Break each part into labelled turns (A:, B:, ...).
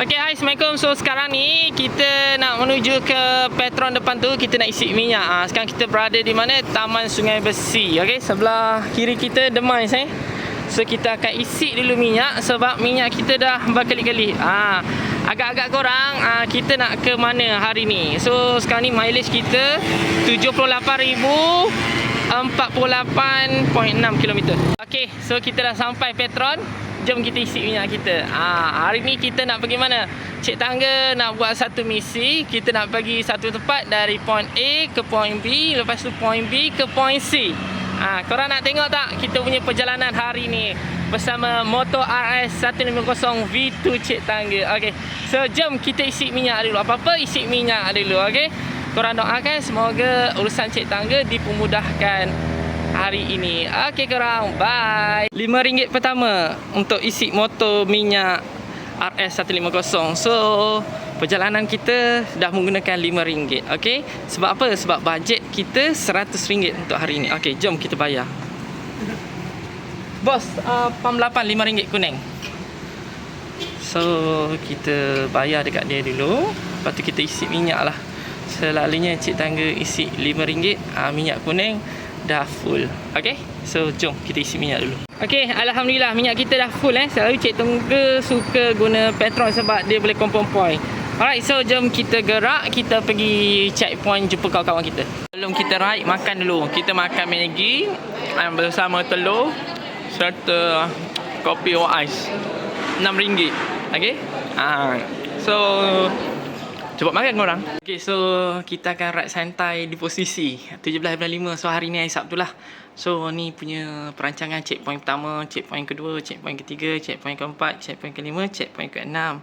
A: Okay, hai Assalamualaikum. So sekarang ni kita nak menuju ke Petron depan tu kita nak isi minyak. Ah, sekarang kita berada di mana? Taman Sungai Besi. Okay, sebelah kiri kita Demais eh. So kita akan isi dulu minyak sebab minyak kita dah berkali-kali. Ah, agak-agak kurang ah, kita nak ke mana hari ni. So sekarang ni mileage kita 78,000 48.6 km. Okey, so kita dah sampai Petron. Jom kita isi minyak kita. Ah, hari ni kita nak pergi mana? Cik Tangga nak buat satu misi. Kita nak pergi satu tempat dari point A ke point B, lepas tu point B ke point C. Ah, korang nak tengok tak kita punya perjalanan hari ni bersama Motor RS 150 V2 Cik Tangga. Okey. So jom kita isi minyak dulu. Apa-apa isi minyak dulu, okey? korang doakan semoga urusan cik tangga dipermudahkan hari ini. Okey korang, bye. RM5 pertama untuk isi motor minyak RS150. So, perjalanan kita dah menggunakan RM5. Okey. Sebab apa? Sebab bajet kita RM100 untuk hari ini. Okey, jom kita bayar. Bos, uh, pam 8 RM5 kuning. So, kita bayar dekat dia dulu. Lepas tu kita isi minyak lah selalunya cik tangga isi RM5 uh, minyak kuning dah full. Ok so jom kita isi minyak dulu. Ok Alhamdulillah minyak kita dah full eh. Selalu cik tangga suka guna petrol sebab dia boleh kompon point alright so jom kita gerak kita pergi checkpoint jumpa kawan-kawan kita. Sebelum kita ride makan dulu. Kita makan Maggi bersama telur serta kopi or ice. RM6 ok uh, so Cepat makan korang. Okay, so kita akan ride santai di posisi 17.5. So hari ni hari Sabtu lah. So ni punya perancangan checkpoint pertama, checkpoint kedua, checkpoint ketiga, checkpoint keempat, checkpoint kelima, checkpoint keenam,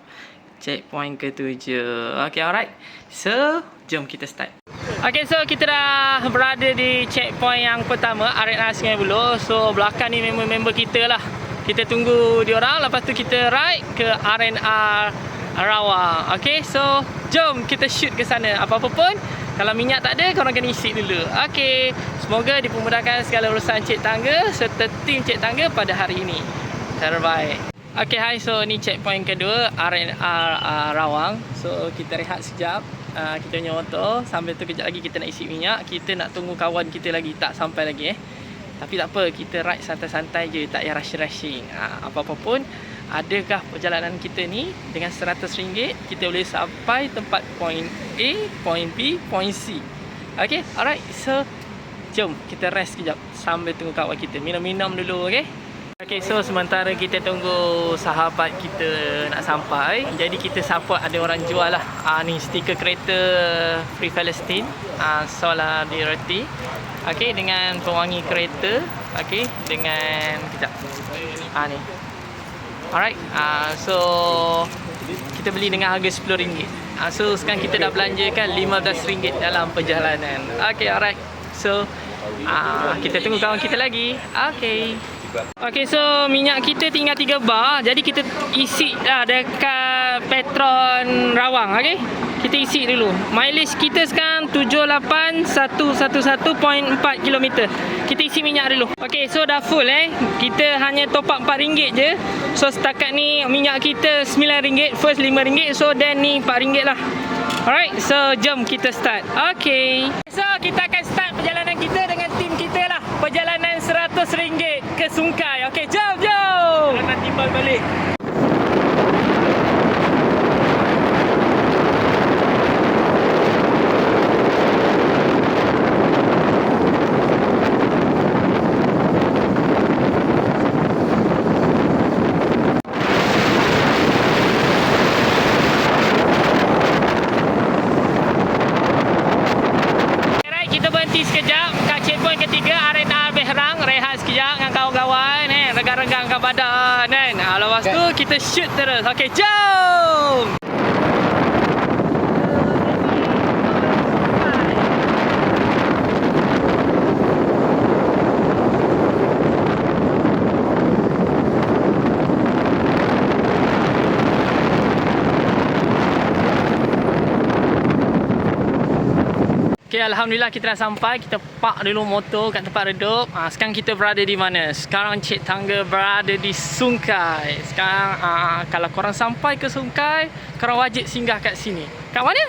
A: checkpoint ketujuh. Okay, alright. So, jom kita start. Okay, so kita dah berada di checkpoint yang pertama, Arena Sungai Buloh. So, belakang ni member-member kita lah. Kita tunggu diorang, lepas tu kita ride ke RNR Rawang. Okay, so jom kita shoot ke sana. Apa-apa pun, kalau minyak tak ada, korang kena isi dulu. Okay, semoga dipermudahkan segala urusan Cik Tangga serta tim Cik Tangga pada hari ini. Terbaik. Okay, hai. So, ni checkpoint kedua, RNR uh, Rawang. So, kita rehat sekejap. Uh, kita punya motor. Sambil tu kejap lagi kita nak isi minyak. Kita nak tunggu kawan kita lagi. Tak sampai lagi eh. Tapi tak apa, kita ride santai-santai je. Tak payah rushing-rushing. Uh, apa-apa pun, adakah perjalanan kita ni dengan RM100 kita boleh sampai tempat point A, point B, point C. Okay, alright. So, jom kita rest sekejap sambil tunggu kawan kita. Minum-minum dulu, okay? Okay, so sementara kita tunggu sahabat kita nak sampai. Jadi kita support ada orang jual lah. Ah, ni stiker kereta Free Palestine. Ah, Solidarity. Okay, dengan pewangi kereta. Okay, dengan... Kejap. Ah, ni. Alright, uh, so kita beli dengan harga RM10. Uh, so sekarang kita dah belanjakan RM15 dalam perjalanan. Okay, alright. So uh, kita tunggu kawan kita lagi. Okay. Okay, so minyak kita tinggal 3 bar. Jadi kita isi dah dekat Petron Rawang. Okay kita isi dulu. Mileage kita sekarang 78111.4 km kita isi minyak dulu. Ok so dah full eh? Kita hanya top up RM4 je. So setakat ni minyak kita RM9 first RM5 so then ni RM4 lah. Alright so jom kita start. Ok so kita akan start perjalanan kita dengan tim kita lah. Perjalanan RM100 ke Sungkai. Ok jom jom! Nak timbal balik badan kan. Ha, lepas tu kita shoot terus. Okey, jom! Alhamdulillah kita dah sampai. Kita park dulu motor kat tempat redup. Ha, sekarang kita berada di mana? Sekarang Cik Tangga berada di Sungkai. Sekarang ha, kalau korang sampai ke Sungkai, korang wajib singgah kat sini. Kat mana?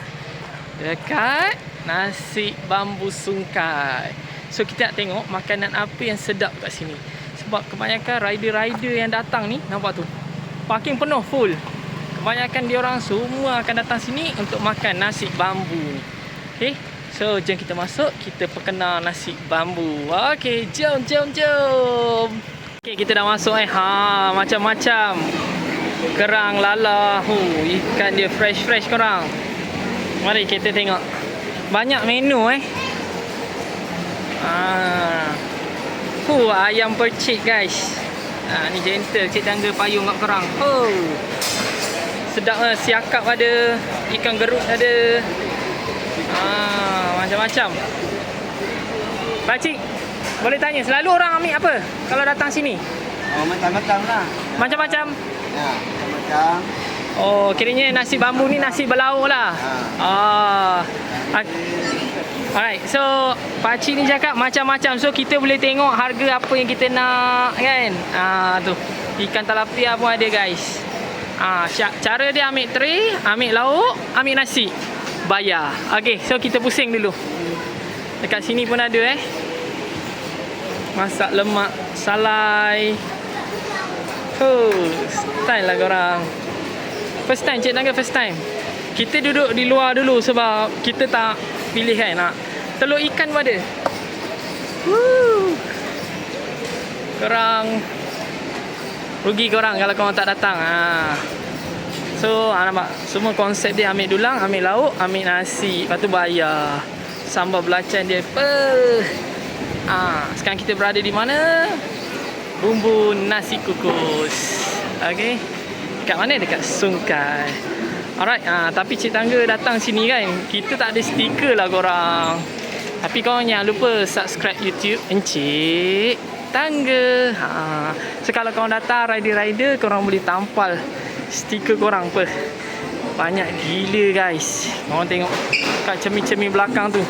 A: Dekat Nasi Bambu Sungkai. So kita nak tengok makanan apa yang sedap kat sini. Sebab kebanyakan rider-rider yang datang ni, nampak tu. Parking penuh full. Kebanyakan dia orang semua akan datang sini untuk makan nasi bambu ni. Okay, so jom kita masuk, kita perkenal nasi bambu. Okay, jom, jom, jom. Okay, kita dah masuk eh. Ha, macam-macam. Kerang, lala, hu, ikan dia fresh-fresh korang. Mari kita tengok. Banyak menu eh. Ah. Hu, ayam percik guys. Ah, ni gentle cik tangga payung kat korang. Oh. Sedap lah, siakap ada, ikan gerut ada. Ah, macam-macam. Pakcik, boleh tanya selalu orang ambil apa kalau datang sini?
B: Oh, macam-macam lah.
A: Macam-macam.
B: Ya, macam-macam.
A: Oh, kiranya nasi bambu ni nasi berlauk lah. Ah. Ah. Alright, so pakcik ni cakap macam-macam. So kita boleh tengok harga apa yang kita nak kan. Ah tu. Ikan talapia pun ada guys. Ah ca- cara dia ambil tray, ambil lauk, ambil nasi. Bayar. Okey, so kita pusing dulu. Dekat sini pun ada eh. Masak lemak salai. Oh, style lah korang. First time cik tangga first time. Kita duduk di luar dulu sebab kita tak pilih kan nak. Telur ikan pun ada. Woo. Korang rugi korang kalau korang tak datang. Ha. So, ha, nampak semua konsep dia ambil dulang, ambil lauk, ambil nasi, lepas tu bayar. Sambal belacan dia? Ah, sekarang kita berada di mana? Bumbu nasi kukus. Okey. Dekat mana? Dekat Sungkai. Alright, ah, tapi Cik Tangga datang sini kan, kita tak ada stiker lah korang. Tapi korang jangan lupa subscribe YouTube Encik Tangga. Ha. So kalau korang datang rider-rider, korang boleh tampal stiker korang apa. Banyak gila guys. Korang tengok kat cermin-cermin belakang tu.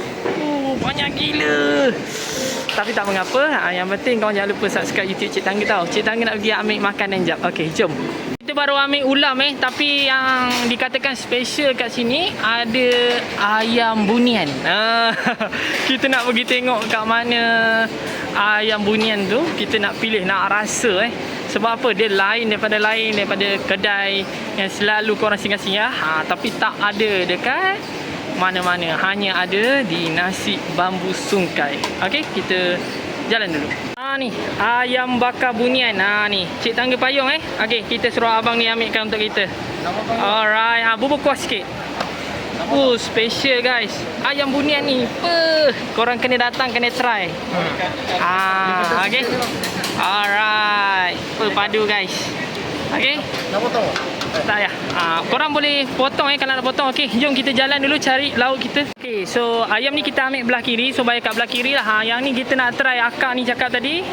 A: Oh, banyak gila. Tapi tak mengapa. Ha, yang penting korang jangan lupa subscribe YouTube Cik Tangga tau. Cik Tangga nak pergi ambil makanan jap. Okey, jom. Kita baru ambil ulam eh tapi yang dikatakan special kat sini ada ayam bunian. Ah, kita nak pergi tengok kat mana ayam bunian tu. Kita nak pilih nak rasa eh. Sebab apa? Dia lain daripada lain daripada kedai yang selalu korang singgah-singgah. Ha, tapi tak ada dekat mana-mana. Hanya ada di nasi bambu sungkai. Okey, kita jalan dulu. Ha ni, ayam bakar bunian. Ha ni, cik tangga payung eh. Okey, kita suruh abang ni ambilkan untuk kita. Alright, ha bubur kuah sikit. Oh, special guys. Ayam bunian ni. Apa? Korang kena datang, kena try. Ah, okey. Alright. Apa padu guys. Okey.
B: Nak potong?
A: Tak ya. Ah, korang boleh potong eh kalau nak potong. Okey, jom kita jalan dulu cari lauk kita. Okey, so ayam ni kita ambil belah kiri. So bayar kat belah kiri lah. Ha, yang ni kita nak try akak ni cakap tadi.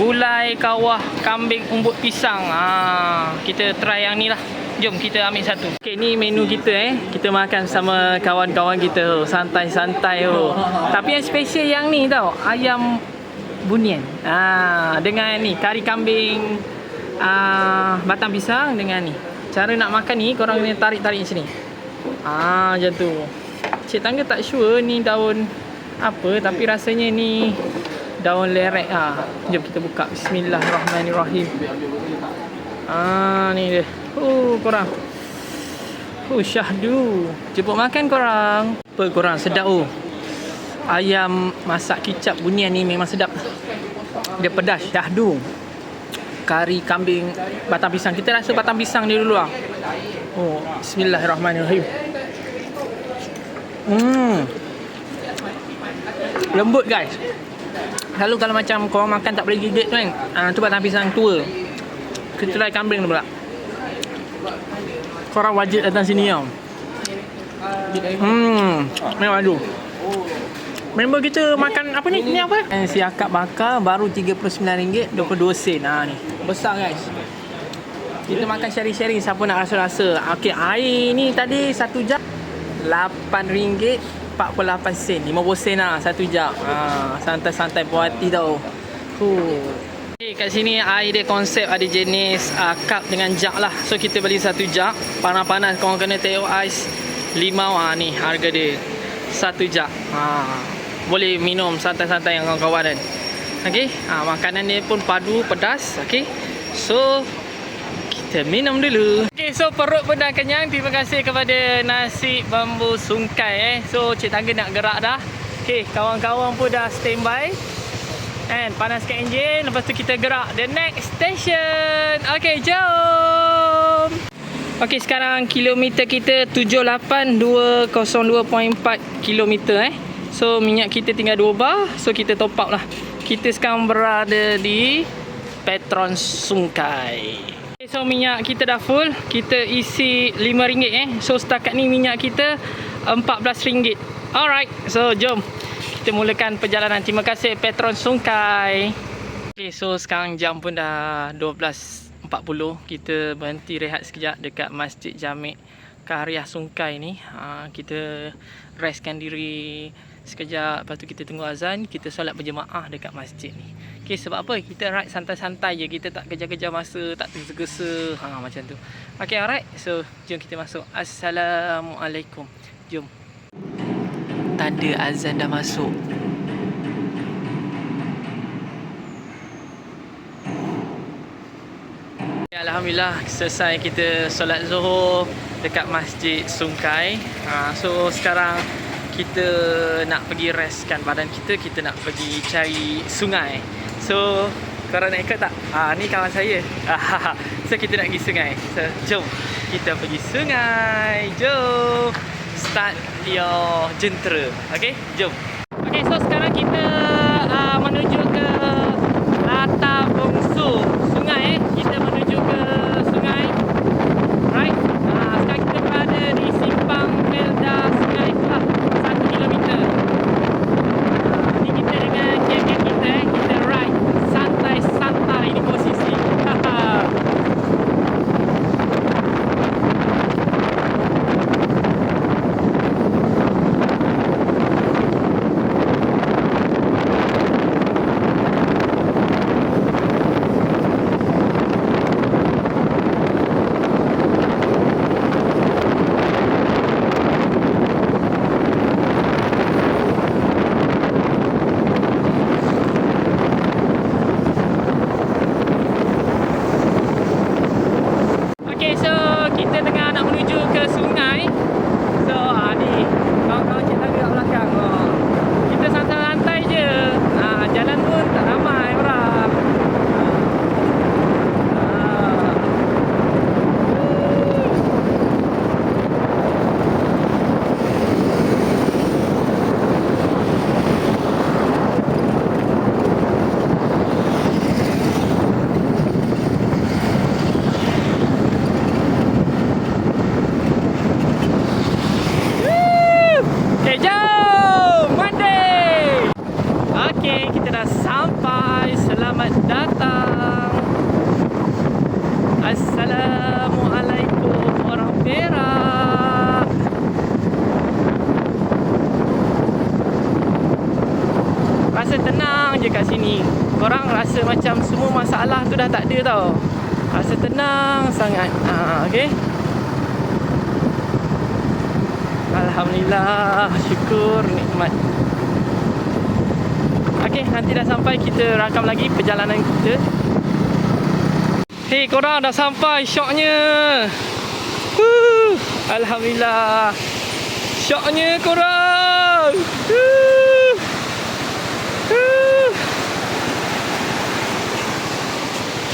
A: Gulai kawah kambing umbut pisang. Ah, kita try yang ni lah. Jom kita ambil satu. Okey, ni menu kita eh. Kita makan sama kawan-kawan kita. Santai-santai oh. Tapi yang special yang ni tau. Ayam bunian. Ah, dengan ni kari kambing ah, batang pisang dengan ni. Cara nak makan ni korang kena tarik-tarik sini. Ah, macam tu. Cik Tangga tak sure ni daun apa tapi rasanya ni daun lerek ah. Jom kita buka. Bismillahirrahmanirrahim. Ah, ni dia. Oh, korang. Oh, syahdu. Jemput makan korang. Apa korang? Sedap oh. Ayam masak kicap bunian ni memang sedap. Dia pedas, syahdu. Kari kambing batang pisang. Kita rasa batang pisang ni dulu lah. Oh, bismillahirrahmanirrahim. Hmm. Lembut guys. Lalu kalau macam korang makan tak boleh gigit tu kan. Ah, tu batang pisang tua. Kita try kambing tu pula. Korang wajib datang sini tau. Hmm. Memang aduh. Member kita makan apa ni? Ni apa? Eh, si akak bakar baru RM39 22 sen. Ha ni. Besar guys. Kita makan sharing-sharing siapa nak rasa-rasa. Okey, air ni tadi 1 jam RM8 48 sen 50 sen lah satu jam ha, santai-santai puas hati tau huh. Okay, kat sini air dia konsep ada jenis uh, cup dengan jug lah so kita beli satu jug panas-panas korang kena tengok ais limau ha, ni harga dia satu jug ha, boleh minum santai-santai dengan kawan-kawan kan Okay, ha, makanan dia pun padu pedas Okay, so kita minum dulu. Okay, so perut pun dah kenyang. Terima kasih kepada nasi bambu sungkai eh. So Cik Tangga nak gerak dah. Okay, kawan-kawan pun dah standby. And panaskan enjin. Lepas tu kita gerak the next station. Okay, jom. Okay, sekarang kilometer kita 78202.4 kilometer eh. So minyak kita tinggal 2 bar. So kita top up lah. Kita sekarang berada di Petron Sungkai. Okay, so minyak kita dah full. Kita isi RM5 eh. So setakat ni minyak kita RM14. Alright. So jom. Kita mulakan perjalanan. Terima kasih Petron Sungkai. Okay, so sekarang jam pun dah 12.40. Kita berhenti rehat sekejap dekat Masjid Jamik Karyah Sungkai ni. Ha, kita restkan diri sekejap. Lepas tu kita tunggu azan. Kita solat berjemaah dekat masjid ni. Okay, sebab apa? Kita ride santai-santai je. Kita tak kejar-kejar masa, tak tergesa-gesa. Ha, macam tu. Okay, alright. So, jom kita masuk. Assalamualaikum. Jom. Tanda azan dah masuk. Ya, Alhamdulillah selesai kita solat Zuhur dekat Masjid Sungkai. Ha, so sekarang kita nak pergi restkan badan kita, kita nak pergi cari sungai. So korang nak ikut tak? Ha, ni kawan saya. so kita nak pergi sungai. So jom kita pergi sungai. Jom start your jentera. Okay, jom. Okay, so sekarang kita Alhamdulillah Syukur nikmat Okey nanti dah sampai Kita rakam lagi perjalanan kita Hei korang dah sampai Syoknya Woo. Alhamdulillah Syoknya korang.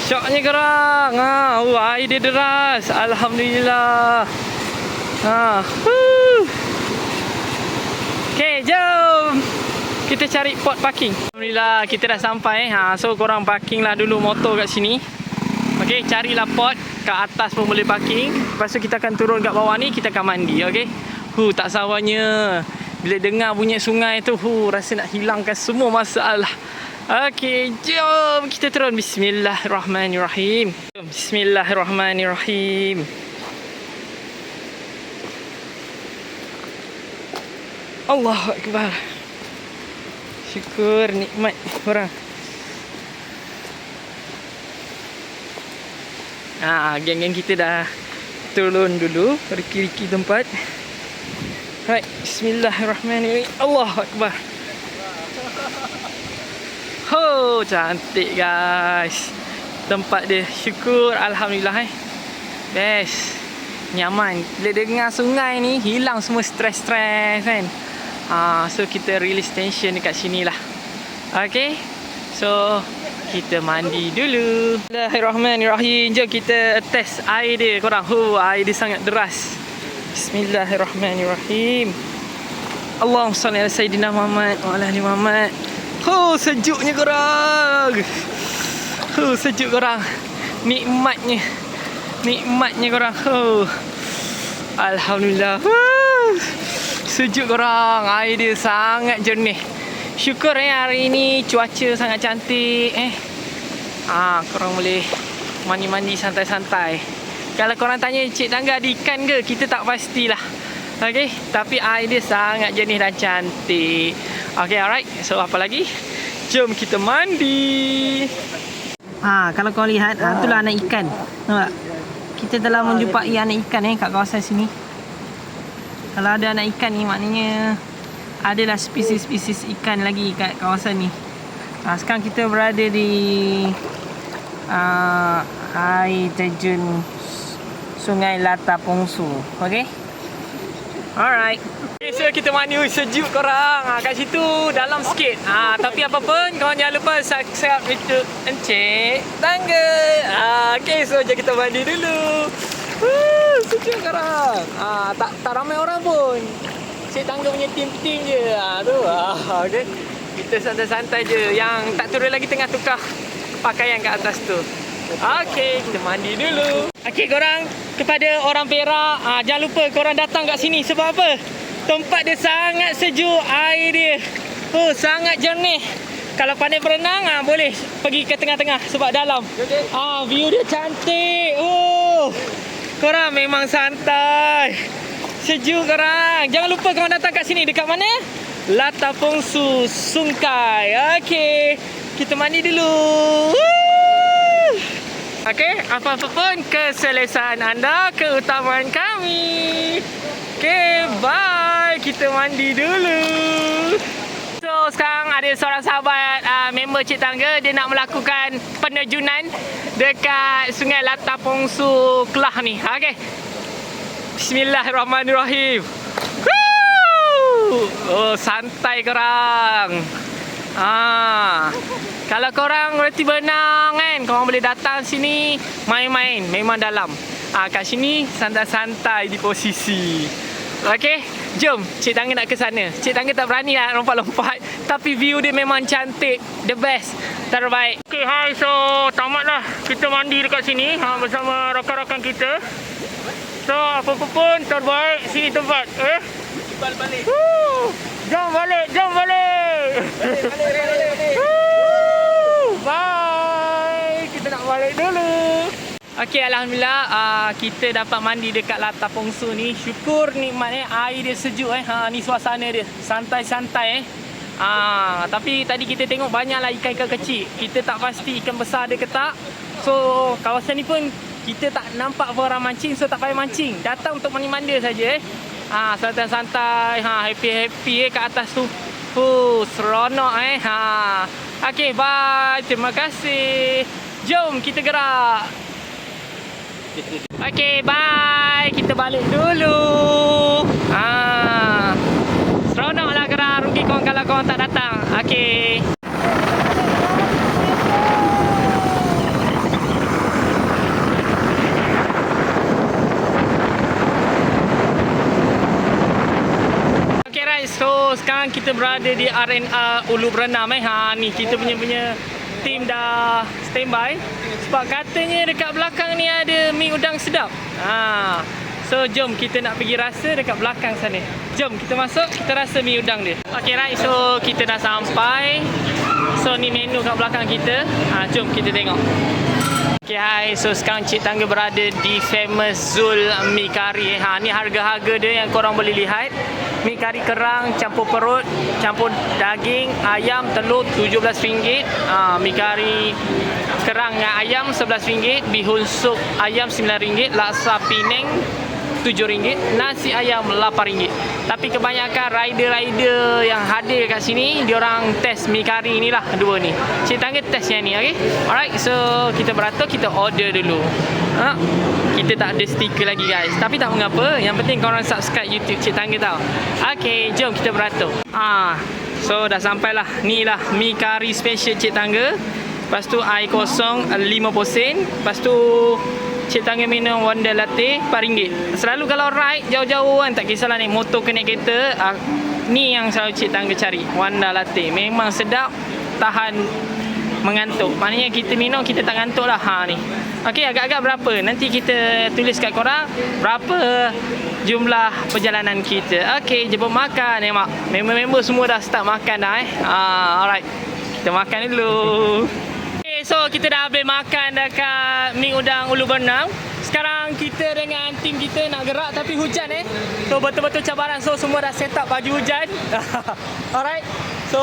A: Syoknya korang ha, Air dia deras Alhamdulillah Ha. Huh. Okay, jom. Kita cari pot parking. Alhamdulillah, kita dah sampai. Ha, so korang parking lah dulu motor kat sini. Okay, carilah pot. Kat atas pun boleh parking. Lepas tu kita akan turun kat bawah ni, kita akan mandi. Okay. Hu, tak sabarnya. Bila dengar bunyi sungai tu, hu, rasa nak hilangkan semua masalah. Okay, jom kita turun. Bismillahirrahmanirrahim. Bismillahirrahmanirrahim. Allah Akbar. Syukur nikmat korang. Ah, geng-geng kita dah turun dulu riki-riki tempat. Right, bismillahirrahmanirrahim. Allah Akbar. Ho, cantik guys. Tempat dia. Syukur alhamdulillah eh. Best. Nyaman. Bila dengar sungai ni hilang semua stres-stres kan. Ah, so kita release tension dekat sini lah. Okay. So kita mandi dulu. Bismillahirrahmanirrahim. Jom kita test air dia korang. Hu, air dia sangat deras. Bismillahirrahmanirrahim. Allahumma salli ala sayyidina Muhammad wa ala ali Muhammad. Hu, sejuknya korang. Hu, sejuk korang. Nikmatnya. Nikmatnya korang. Hu. Alhamdulillah. Huh. Sejuk korang. Air dia sangat jernih. Syukur eh hari ini cuaca sangat cantik eh. Ah, korang boleh mandi-mandi santai-santai. Kalau korang tanya Cik Tangga ada ikan ke? Kita tak pastilah. Okey, tapi air dia sangat jernih dan cantik. Okey, alright. So apa lagi? Jom kita mandi. Ha, kalau kau lihat, ha, itulah anak ikan. Nampak? Kita telah menjumpai anak ikan eh kat kawasan sini. Kalau ada anak ikan ni maknanya adalah spesies-spesies ikan lagi kat kawasan ni. Ha, sekarang kita berada di uh, air terjun Sungai Lata Pongsu. Okey? Alright. Okay, so kita mandi sejuk korang. Ha, kat situ dalam sikit. Ha, tapi apa pun korang jangan lupa subscribe itu Encik Tangga. Ha, okay, so jom kita mandi dulu. Woo, sejuk korang. Ha, tak tak ramai orang pun. Cik Tangga punya tim-tim je. Ha, tu. Ha, okay. Kita santai-santai je. Yang tak turun lagi tengah tukar pakaian kat atas tu. Okey, kita mandi dulu. Okey, korang kepada orang Perak, ah, jangan lupa korang datang kat sini sebab apa? Tempat dia sangat sejuk, air dia. Oh, sangat jernih. Kalau pandai berenang, ah, boleh pergi ke tengah-tengah sebab dalam. Ah, view dia cantik. Oh. Korang memang santai. Sejuk korang. Jangan lupa korang datang kat sini. Dekat mana? Lata Pongsu, Sungkai. Okey. Kita mandi dulu. Okey, apa-apa pun keselesaan anda, keutamaan kami. Okey, bye. Kita mandi dulu. So, sekarang ada seorang sahabat uh, member Cik Tangga dia nak melakukan penerjunan dekat Sungai Lata Pongsu Kelah ni. Okey. Bismillahirrahmanirrahim. Woo! Oh, santai korang. Ah. Kalau korang reti berenang kan, korang boleh datang sini main-main, memang dalam. Ah kat sini santai-santai di posisi. Okey, jom Cik Tangga nak ke sana. Cik Tangga tak berani nak lompat-lompat, tapi view dia memang cantik, the best, terbaik. Okey, hai so tamatlah kita mandi dekat sini ha, bersama rakan-rakan kita. So, apa-apa pun terbaik sini tempat. Eh?
B: Balik balik.
A: Woo! Jom balik, jom balik.
B: Balik balik balik.
A: Woo! Bye. Kita nak balik dulu. Okey, alhamdulillah uh, kita dapat mandi dekat Lata Pongsu ni. Syukur nikmat eh air dia sejuk eh. Ha ni suasana dia. Santai-santai eh. Ah, tapi tadi kita tengok banyaklah ikan-ikan kecil. Kita tak pasti ikan besar ada ke tak. So, kawasan ni pun kita tak nampak orang mancing so tak payah mancing. Datang untuk mandi-mandi saja eh. Ha, santai-santai, ha happy-happy eh kat atas tu. Huh, seronok eh. Ha. Okey, bye. Terima kasih. Jom kita gerak. Okey, bye. Kita balik dulu. Ha. Seronoklah gerak. Rugi korang kalau korang tak datang. Okey. Okay right, so sekarang kita berada di arena Ulu Berenam eh. Ha ni kita punya punya team dah standby. Sebab katanya dekat belakang ni ada mi udang sedap. Ha. So jom kita nak pergi rasa dekat belakang sana. Jom kita masuk, kita rasa mi udang dia. Okay right, so kita dah sampai. So ni menu kat belakang kita. Ha jom kita tengok. Okay, hai. So, sekarang Cik Tangga berada di famous Zul Mi Kari. Ha, ni harga-harga dia yang korang boleh lihat. Mi kari kerang campur perut, campur daging, ayam, telur RM17. Ah, mi kari kerang dengan ayam RM11. Bihun sup ayam RM9. Laksa Penang RM7 Nasi ayam RM8 Tapi kebanyakan rider-rider yang hadir kat sini Diorang test mi kari ni lah Dua ni. Cik Tangga test yang ni okay? Alright so kita beratur Kita order dulu. Ha? Kita tak ada stiker lagi guys. Tapi tak mengapa Yang penting korang subscribe YouTube Cik Tangga tau. Okay jom kita beratur. Ah, So dah sampai lah Ni lah mi kari special Cik Tangga. Lepas tu air kosong 5 sen Lepas tu Cik Tangga minum Wonder Latte RM4 Selalu kalau ride jauh-jauh kan Tak kisahlah naik motor ke naik kereta uh, Ni yang selalu Cik Tangga cari Wonder Latte. Memang sedap Tahan mengantuk. Maknanya kita minum kita tak ngantuk lah ha, ni. Okey agak-agak berapa? Nanti kita tulis kat korang Berapa jumlah perjalanan kita. Okey jemput makan eh mak. Member-member semua dah start makan dah eh. Uh, Alright. Kita makan dulu So kita dah habis makan dekat Mi Udang Ulu Bernam. Sekarang kita dengan tim kita nak gerak tapi hujan eh. So betul-betul cabaran. So semua dah set up baju hujan. Alright. So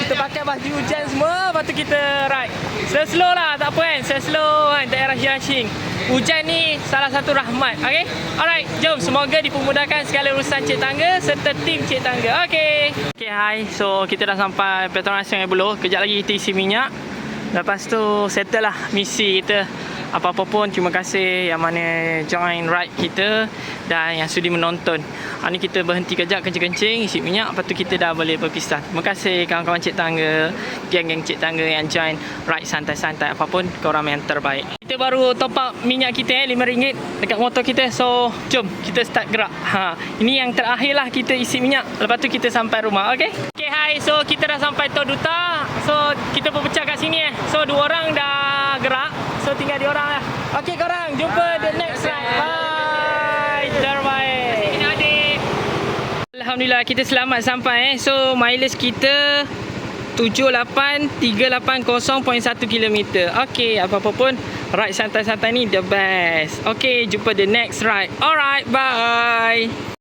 A: kita pakai baju hujan semua. Lepas tu kita ride. Slow-slow lah tak apa kan. Slow-slow kan. Tak payah rushing-rushing. Hujan ni salah satu rahmat. Okay. Alright. Jom. Semoga dipermudahkan segala urusan Cik Tangga serta tim Cik Tangga. Okay. Okay, hi. So kita dah sampai Petronas Sungai Buloh. Kejap lagi kita isi minyak. Lepas tu settle lah misi kita Apa-apa pun terima kasih yang mana join ride kita Dan yang sudi menonton. Hari ni kita berhenti kejap kencing-kencing Isi minyak Lepas tu kita dah boleh berpisah. Terima kasih kawan-kawan cik tangga Geng-geng cik tangga yang join ride santai-santai. Apapun korang yang terbaik. Kita baru top up minyak kita eh RM5 Dekat motor kita. So jom kita start gerak. Ha, Ini yang terakhir lah kita isi minyak. Lepas tu kita sampai rumah okay? Okay hi So kita dah sampai Tol Duta. So kita berpecah kat sini eh. So dua orang dah gerak So tinggal dia orang lah. Okay korang. Jumpa the next ride Bye. Terbaik. Alhamdulillah kita selamat sampai eh. So mileage kita 7838.1 km Okay apa-apa pun Ride santai-santai ni the best. Okay jumpa the next ride. Alright bye